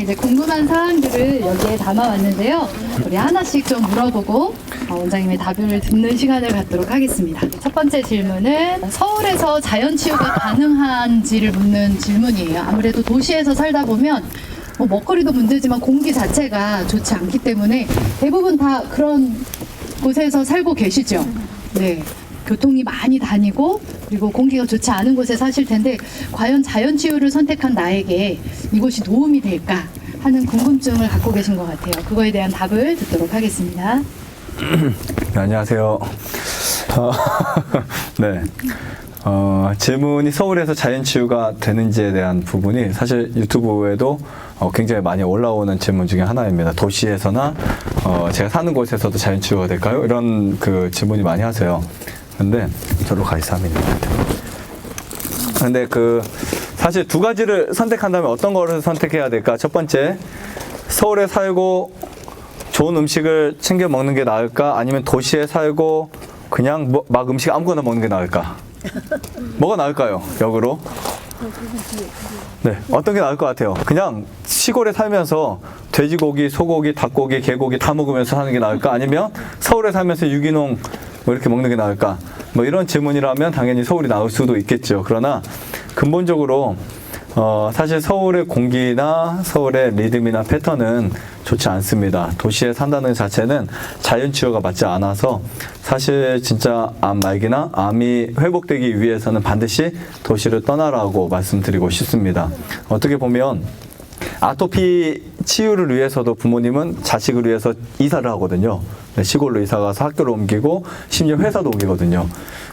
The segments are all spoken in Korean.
이제 궁금한 사항들을 여기에 담아왔는데요. 우리 하나씩 좀 물어보고 어, 원장님의 답을 듣는 시간을 갖도록 하겠습니다. 첫 번째 질문은 서울에서 자연 치유가 가능한지를 묻는 질문이에요. 아무래도 도시에서 살다 보면 뭐 먹거리도 문제지만 공기 자체가 좋지 않기 때문에 대부분 다 그런 곳에서 살고 계시죠. 네. 교통이 많이 다니고 그리고 공기가 좋지 않은 곳에 사실 텐데 과연 자연 치유를 선택한 나에게 이곳이 도움이 될까 하는 궁금증을 갖고 계신 것 같아요. 그거에 대한 답을 듣도록 하겠습니다. 네, 안녕하세요. 어, 네. 어, 질문이 서울에서 자연치유가 되는지에 대한 부분이 사실 유튜브에도 어, 굉장히 많이 올라오는 질문 중에 하나입니다. 도시에서나 어, 제가 사는 곳에서도 자연치유가 될까요? 이런 그 질문이 많이 하세요. 근데 저로 가 있습니다. 근데 그 사실 두 가지를 선택한다면 어떤 거를 선택해야 될까? 첫 번째, 서울에 살고 좋은 음식을 챙겨 먹는 게 나을까? 아니면 도시에 살고 그냥 뭐- 막 음식 아무거나 먹는 게 나을까? 뭐가 나을까요? 역으로? 네, 어떤 게 나을 것 같아요? 그냥 시골에 살면서 돼지고기, 소고기, 닭고기, 개고기 다 먹으면서 사는 게 나을까? 아니면 서울에 살면서 유기농 뭐 이렇게 먹는 게 나을까? 뭐 이런 질문이라면 당연히 서울이 나올 수도 있겠죠. 그러나 근본적으로 어, 사실 서울의 공기나 서울의 리듬이나 패턴은 좋지 않습니다. 도시에 산다는 자체는 자연 치유가 맞지 않아서 사실 진짜 암 말기나 암이 회복되기 위해서는 반드시 도시를 떠나라고 말씀드리고 싶습니다. 어떻게 보면 아토피 치유를 위해서도 부모님은 자식을 위해서 이사를 하거든요. 네, 시골로 이사 가서 학교를 옮기고 심지어 회사도 옮기거든요.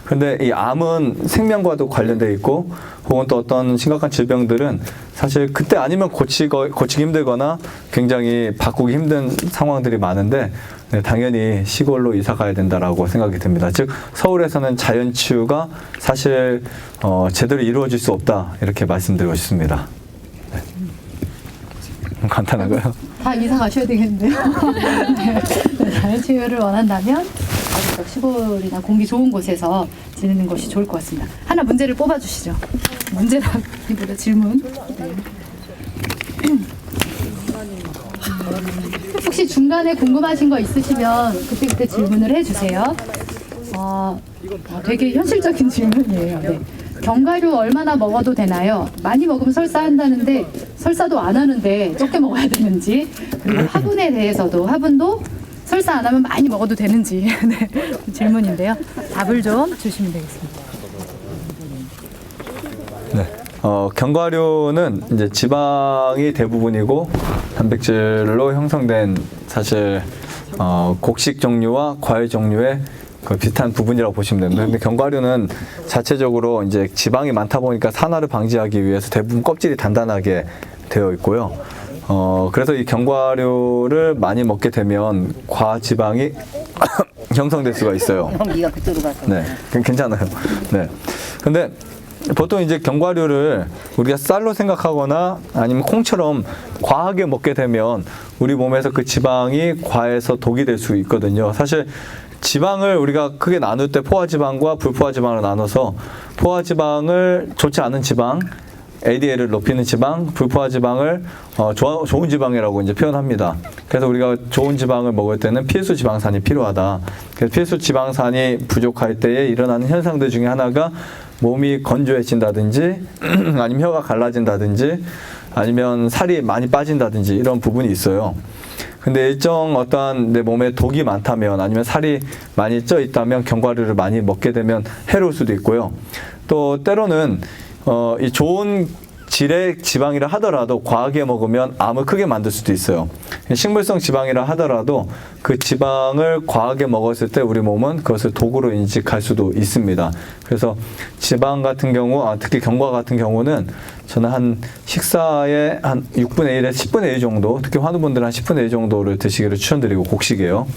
근데 이 암은 생명과도 관련돼 있고 혹은 또 어떤 심각한 질병들은 사실 그때 아니면 고치거, 고치기 힘들거나 굉장히 바꾸기 힘든 상황들이 많은데 네, 당연히 시골로 이사 가야 된다라고 생각이 듭니다. 즉 서울에서는 자연 치유가 사실 어, 제대로 이루어질 수 없다 이렇게 말씀드리고 싶습니다. 네. 간단하고요. 다 이사 가셔야 되겠는데요. 네. 네, 자연 치유를 원한다면 시골이나 공기 좋은 곳에서 지내는 것이 좋을 것 같습니다. 하나 문제를 뽑아주시죠. 문제라기보다 질문. 네. 혹시 중간에 궁금하신 거 있으시면 그때그때 질문을 해주세요. 어, 어, 되게 현실적인 질문이에요. 네. 견과류 얼마나 먹어도 되나요? 많이 먹으면 설사한다는데 설사도 안 하는데 적게 먹어야 되는지 그리고 화분에 대해서도 화분도 설사 안 하면 많이 먹어도 되는지 네, 질문인데요. 답을 좀 주시면 되겠습니다. 네. 어, 견과류는 이제 지방이 대부분이고 단백질로 형성된 사실 어, 곡식 종류와 과일 종류의 그 비슷한 부분이라고 보시면 됩니다. 근데 견과류는 자체적으로 이제 지방이 많다 보니까 산화를 방지하기 위해서 대부분 껍질이 단단하게 되어 있고요. 어, 그래서 이 견과류를 많이 먹게 되면 과지방이 형성될 수가 있어요. 형 네가 그쪽으로 가서 네, 괜- 괜찮아요. 네. 근데 보통 이제 견과류를 우리가 쌀로 생각하거나 아니면 콩처럼 과하게 먹게 되면 우리 몸에서 그 지방이 과해서 독이 될 수 있거든요. 사실 지방을 우리가 크게 나눌 때 포화 지방과 불포화 지방으로 나눠서 포화 지방을 좋지 않은 지방, ADL을 높이는 지방, 불포화 지방을 어, 좋아, 좋은 지방이라고 이제 표현합니다. 그래서 우리가 좋은 지방을 먹을 때는 필수 지방산이 필요하다. 그래서 필수 지방산이 부족할 때에 일어나는 현상들 중에 하나가 몸이 건조해진다든지 아니면 혀가 갈라진다든지 아니면 살이 많이 빠진다든지 이런 부분이 있어요. 근데 일정 어떠한 내 몸에 독이 많다면 아니면 살이 많이 쪄 있다면 견과류를 많이 먹게 되면 해로울 수도 있고요. 또 때로는 어, 이 좋은 질의 지방이라 하더라도 과하게 먹으면 암을 크게 만들 수도 있어요. 식물성 지방이라 하더라도 그 지방을 과하게 먹었을 때 우리 몸은 그것을 독으로 인식할 수도 있습니다. 그래서 지방 같은 경우, 아, 특히 견과 같은 경우는 저는 한 식사의 한 6분의 1에 10분의 1 정도, 특히 환우분들은 한 10분의 1 정도를 드시기를 추천드리고 곡식이에요.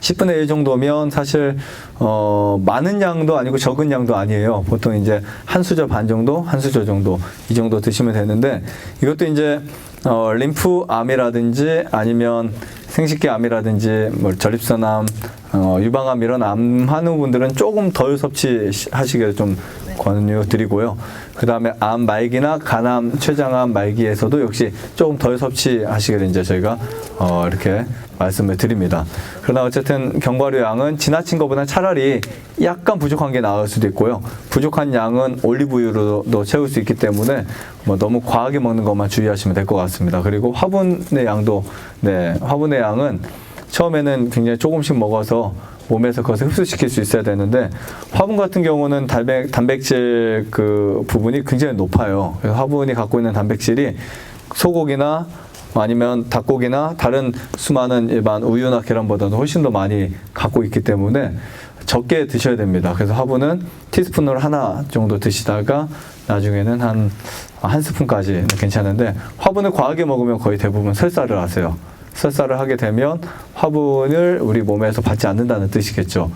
10분의 1 정도면 사실 어 많은 양도 아니고 적은 양도 아니에요. 보통 이제 한 수저 반 정도, 한 수저 정도 이 정도 드시면 되는데 이것도 이제 어 림프암이라든지 아니면 생식기암이라든지 뭐 전립선암, 어 유방암 이런 암 환우분들은 조금 덜 섭취하시기를 좀 권유드리고요. 그 다음에 암 말기나 간암, 췌장암 말기에서도 역시 조금 덜 섭취하시기를 이제 저희가 어, 이렇게 말씀을 드립니다. 그러나 어쨌든 견과류 양은 지나친 것보다 차라리 약간 부족한 게 나을 수도 있고요. 부족한 양은 올리브유로도 채울 수 있기 때문에 뭐 너무 과하게 먹는 것만 주의하시면 될 것 같습니다. 그리고 화분의 양도 네 화분의 양은 처음에는 굉장히 조금씩 먹어서 몸에서 그것을 흡수시킬 수 있어야 되는데 화분 같은 경우는 단백, 단백질 그 부분이 굉장히 높아요. 화분이 갖고 있는 단백질이 소고기나 아니면 닭고기나 다른 수많은 일반 우유나 계란보다도 훨씬 더 많이 갖고 있기 때문에 적게 드셔야 됩니다. 그래서 화분은 티스푼으로 하나 정도 드시다가 나중에는 한, 한 스푼까지 괜찮은데 화분을 과하게 먹으면 거의 대부분 설사를 하세요. 설사를 하게 되면 화분을 우리 몸에서 받지 않는다는 뜻이겠죠.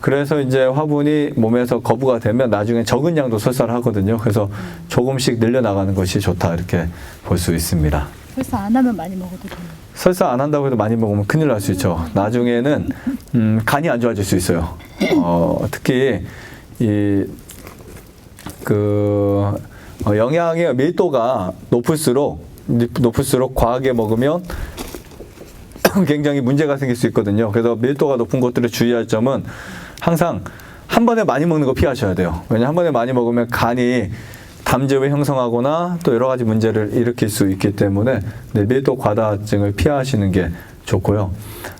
그래서 이제 화분이 몸에서 거부가 되면 나중에 적은 양도 설사를 하거든요. 그래서 조금씩 늘려나가는 것이 좋다 이렇게 볼 수 있습니다. 설사 안 하면 많이 먹어도 돼요. 설사 안 한다고 해도 많이 먹으면 큰일 날 수 있죠. 나중에는 음, 간이 안 좋아질 수 있어요. 어, 특히 이그 어, 영양의 밀도가 높을수록 높을수록 과하게 먹으면 굉장히 문제가 생길 수 있거든요. 그래서 밀도가 높은 것들을 주의할 점은 항상 한 번에 많이 먹는 거 피하셔야 돼요. 왜냐 한 번에 많이 먹으면 간이 담즙을 형성하거나 또 여러 가지 문제를 일으킬 수 있기 때문에 네, 밀도 과다증을 피하시는 게 좋고요.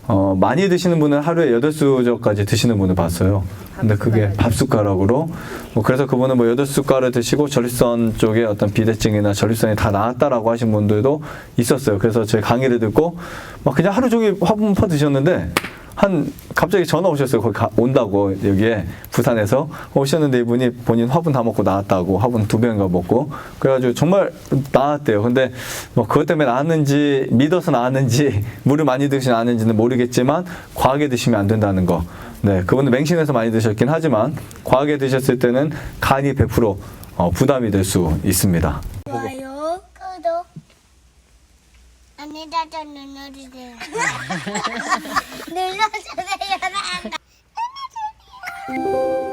어, 많이 드시는 분은 하루에 여덟 수저까지 드시는 분을 봤어요. 근데 그게 밥 숟가락으로 뭐 그래서 그분은 뭐 여덟 숟가락 드시고 전립선 쪽에 어떤 비대증이나 전립선이 다 나았다라고 하신 분들도 있었어요. 그래서 저희 강의를 듣고 막 그냥 하루 종일 화분 퍼 드셨는데 한 갑자기 전화 오셨어요. 거기 가- 온다고 여기에 부산에서 오셨는데 이분이 본인 화분 다 먹고 나왔다고 화분 두 병인가 먹고 그래가지고 정말 나았대요. 근데 뭐 그것 때문에 나았는지 믿어서 나았는지 물을 많이 드시 나았는지는 모르겠지만 과하게 드시면 안 된다는 거. 네, 그분은 맹신해서 많이 드셨긴 하지만 과하게 드셨을 때는 간이 100% 어, 부담이 될 수 있습니다. 좋아요, 구독, 안내자전 눌러